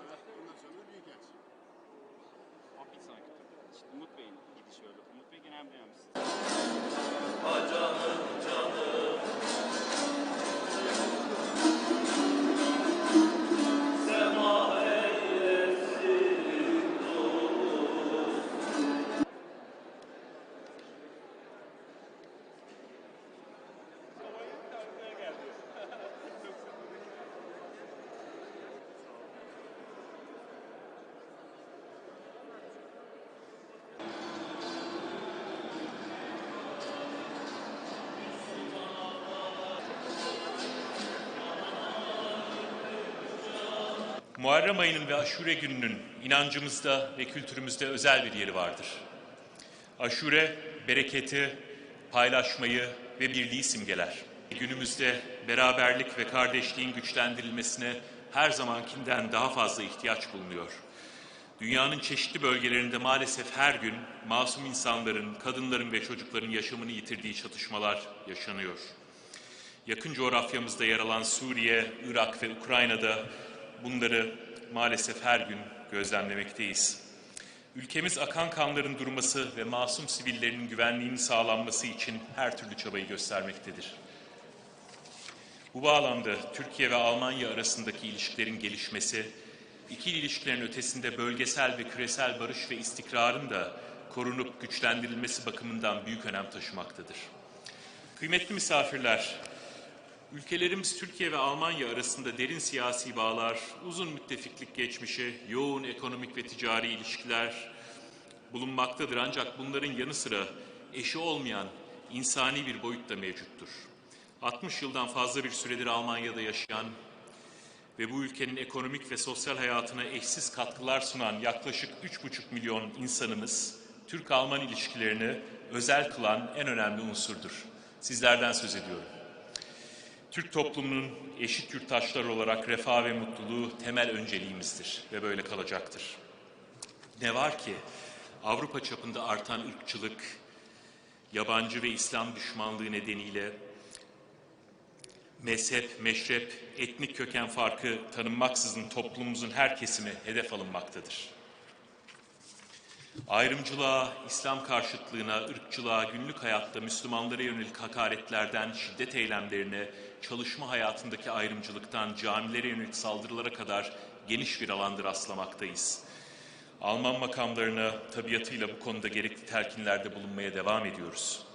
Sonra ondan sonra Büyükelçi. Abi sanki. İşte Umut Bey'in gidişi öyle. Umut Bey genel müdürümüz. Hacamın Muharrem ayının ve aşure gününün inancımızda ve kültürümüzde özel bir yeri vardır. Aşure, bereketi, paylaşmayı ve birliği simgeler. Günümüzde beraberlik ve kardeşliğin güçlendirilmesine her zamankinden daha fazla ihtiyaç bulunuyor. Dünyanın çeşitli bölgelerinde maalesef her gün masum insanların, kadınların ve çocukların yaşamını yitirdiği çatışmalar yaşanıyor. Yakın coğrafyamızda yer alan Suriye, Irak ve Ukrayna'da bunları maalesef her gün gözlemlemekteyiz. Ülkemiz akan kanların durması ve masum sivillerin güvenliğinin sağlanması için her türlü çabayı göstermektedir. Bu bağlamda Türkiye ve Almanya arasındaki ilişkilerin gelişmesi, ikili ilişkilerin ötesinde bölgesel ve küresel barış ve istikrarın da korunup güçlendirilmesi bakımından büyük önem taşımaktadır. Kıymetli misafirler, Ülkelerimiz Türkiye ve Almanya arasında derin siyasi bağlar, uzun müttefiklik geçmişi, yoğun ekonomik ve ticari ilişkiler bulunmaktadır. Ancak bunların yanı sıra eşi olmayan insani bir boyut da mevcuttur. 60 yıldan fazla bir süredir Almanya'da yaşayan ve bu ülkenin ekonomik ve sosyal hayatına eşsiz katkılar sunan yaklaşık 3,5 milyon insanımız Türk-Alman ilişkilerini özel kılan en önemli unsurdur. Sizlerden söz ediyorum. Türk toplumunun eşit yurttaşlar olarak refah ve mutluluğu temel önceliğimizdir ve böyle kalacaktır. Ne var ki Avrupa çapında artan ırkçılık, yabancı ve İslam düşmanlığı nedeniyle mezhep, meşrep, etnik köken farkı tanınmaksızın toplumumuzun her kesimi hedef alınmaktadır. Ayrımcılığa, İslam karşıtlığına, ırkçılığa, günlük hayatta Müslümanlara yönelik hakaretlerden şiddet eylemlerine, çalışma hayatındaki ayrımcılıktan camilere yönelik saldırılara kadar geniş bir alandır rastlamaktayız. Alman makamlarına tabiatıyla bu konuda gerekli telkinlerde bulunmaya devam ediyoruz.